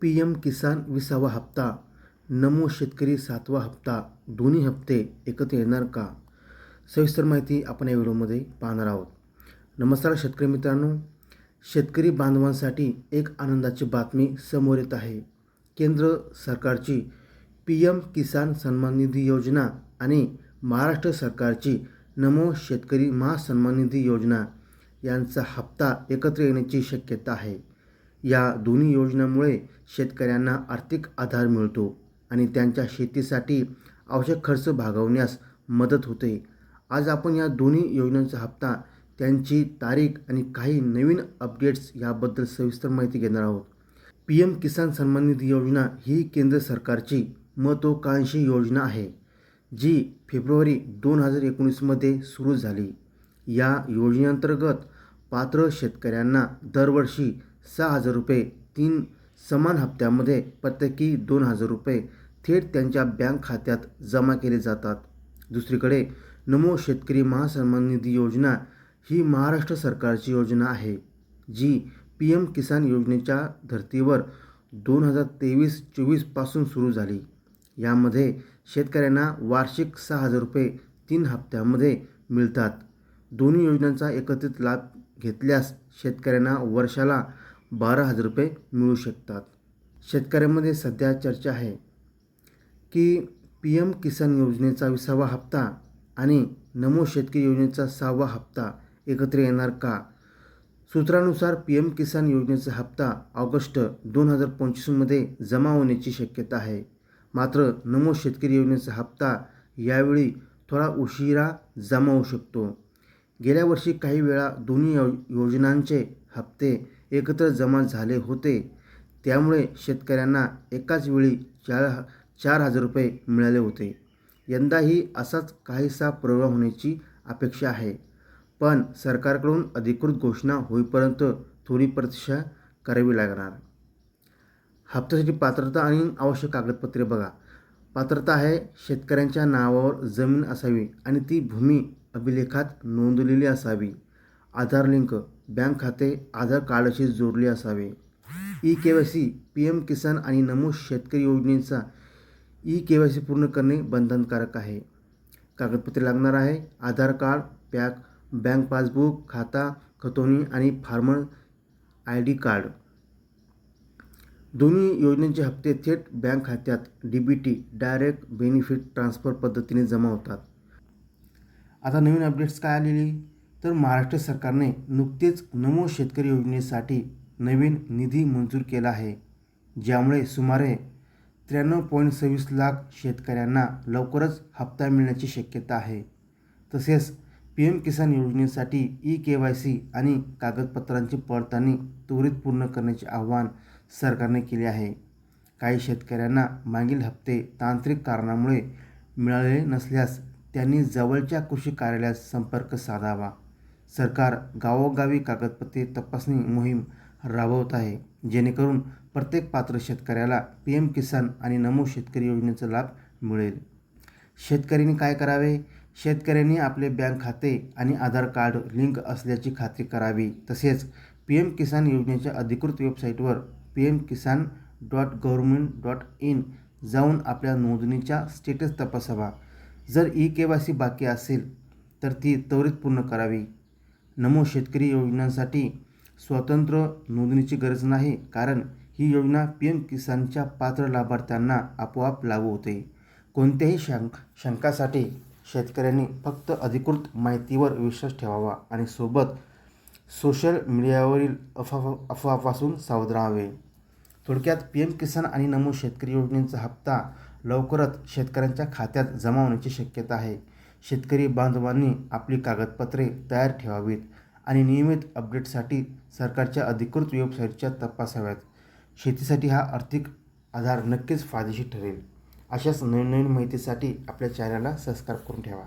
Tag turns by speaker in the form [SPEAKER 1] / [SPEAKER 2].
[SPEAKER 1] P M किसान विसावा हप्ता नमो शेतकरी सातवा हप्ता दोन्ही हप्ते एकत्र येणार का? सविस्तर माहिती आपण या व्हिडिओमध्ये पाहणार आहोत. नमस्कार शेतकरी मित्रांनो. शेतकरी बांधवांसाठी एक आनंदाची बातमी समोर येत आहे. केंद्र सरकारची पी एम किसान सन्मान निधी योजना आणि महाराष्ट्र सरकारची नमो शेतकरी महासन्मान निधी योजना यांचा हप्ता एकत्र येण्याची शक्यता आहे. या दोन्ही योजनांमुळे शेतकऱ्यांना आर्थिक आधार मिळतो आणि त्यांच्या शेतीसाठी आवश्यक खर्च भागवण्यास मदत होते. आज आपण या दोन्ही योजनांचा हप्ता त्यांची तारीख आणि काही नवीन अपडेट्स याबद्दल सविस्तर माहिती घेणार आहोत. पी एम किसान सन्मान निधी योजना ही केंद्र सरकारची महत्त्वाकांक्षी योजना आहे जी फेब्रुवारी दोन हजार एकोणीसमध्ये सुरू झाली. या योजनेअंतर्गत पात्र शेतकऱ्यांना दरवर्षी सहा हजार रुपये. तीन समान हप्त्यामध्ये प्रत्येकी दोन हजार रुपये थेट त्यांच्या बँक खात्यात जमा केले जातात. दुसरीकडे नमो शेतकरी महासन्मान निधी योजना ही महाराष्ट्र सरकारची योजना आहे जी पी एम किसान योजनेच्या धर्तीवर दोन हजार तेवीस चोवीसपासून सुरू झाली. यामध्ये शेतकऱ्यांना वार्षिक सहा हजार रुपये तीन हप्त्यामध्ये मिळतात. दोन्ही योजनांचा एकत्रित लाभ घेतल्यास शेतकऱ्यांना वर्षाला बारा हजार रुपये मिळू शकतात. शेतकऱ्यांमध्ये सध्या चर्चा आहे की पी एम किसान योजनेचा विसावा हप्ता आणि नमो शेतकरी योजनेचा सहावा हप्ता एकत्र येणार का? सूत्रानुसार पी एम किसान योजनेचा हप्ता ऑगस्ट दोन हजार पंचवीसमध्ये जमा होण्याची शक्यता आहे. मात्र नमो शेतकरी योजनेचा हप्ता यावेळी थोडा उशिरा जमा होऊ शकतो. गेल्या वर्षी काही वेळा दोन्ही यो योजनांचे हप्ते एकत्र जमा झाले होते. त्यामुळे शेतकऱ्यांना एकाच वेळी चार चार हजार रुपये मिळाले होते. यंदाही असाच काहीसा प्रोग्राम होण्याची अपेक्षा आहे. पण सरकारकडून अधिकृत घोषणा होईपर्यंत थोडी प्रतीक्षा करावी लागणार. हप्त्यासाठी पात्रता आणि आवश्यक कागदपत्रे बघा. पात्रता आहे शेतकऱ्यांच्या नावावर जमीन असावी आणि ती भूमी अभिलेखात नोंदवलेली असावी. आधार लिंक बँक खाते आधार कार्डशी जोडले असावे. E K Y C P M Kisan आणि नमो शेतकरी योजनेचा ई के वाय सी पूर्ण करणे बंधनकारक आहे. कागदपत्रे लागणार आहे आधार कार्ड पॅक बँक पासबुक खाता खतोनी आणि फार्मर आय डी कार्ड. दोन्ही योजनेचे हप्ते थेट बँक खात्यात D B T direct benefit transfer पद्धतीने जमा होतात. आता नवीन अपडेट्स काय आलेली? तर महाराष्ट्र सरकारने नुकतेच नमो शेतकरी योजनेसाठी नवीन निधी मंजूर केला आहे ज्यामुळे सुमारे त्र्याण्णव पॉईंट सव्वीस लाख शेतकऱ्यांना लवकरच हप्ता मिळण्याची शक्यता आहे. तसेच पी एम किसान योजनेसाठी ई के वाय सी आणि कागदपत्रांची पडताळणी त्वरित पूर्ण करण्याचे आवाहन सरकारने केले आहे. काही शेतकऱ्यांना मागील हप्ते तांत्रिक कारणामुळे मिळालेले नसल्यास त्यांनी जवळच्या कृषी कार्यालयात संपर्क साधावा. सरकार गावोगावी कागदपत्रे तपासणी मोहीम राबवत आहे जेणेकरून प्रत्येक पात्र शेतकऱ्याला पी एम किसान आणि नमो शेतकरी योजनेचा लाभ मिळेल. शेतकऱ्यांनी काय करावे? शेतकऱ्यांनी आपले बँक खाते आणि आधार कार्ड लिंक असल्याची खात्री करावी. तसेच पी एम किसान योजनेच्या अधिकृत वेबसाईटवर P M Kisan dot government dot in जाऊन आपल्या नोंदणीचा स्टेटस तपासावा. जर ई के वाय सी बाकी असेल तर ती त्वरित पूर्ण करावी. नमो शेतकरी योजनांसाठी स्वतंत्र नोंदणीची गरज नाही. कारण ही योजना पी एम किसानच्या पात्र लाभार्थ्यांना आपोआप लागू होते. कोणत्याही शंक शंकासाठी शेतकऱ्यांनी फक्त अधिकृत माहितीवर विश्वास ठेवावा आणि सोबत सोशल मीडियावरील अफवा अफवापासून सावध राहावे. थोडक्यात पी एम किसान आणि नमो शेतकरी योजनेचा हप्ता लवकरच शेतकऱ्यांच्या खात्यात जमा होण्याची शक्यता आहे. शेतकरी बांधवांनी आपली कागदपत्रे तयार ठेवावीत आणि नियमित अपडेटसाठी सरकारच्या अधिकृत वेबसाईटच्या तपासाव्यात. शेतीसाठी हा आर्थिक आधार नक्कीच फायदेशीर ठरेल. अशाच नवीन नवीन माहितीसाठी आपल्या चॅनलला सबस्क्राईब करून ठेवा.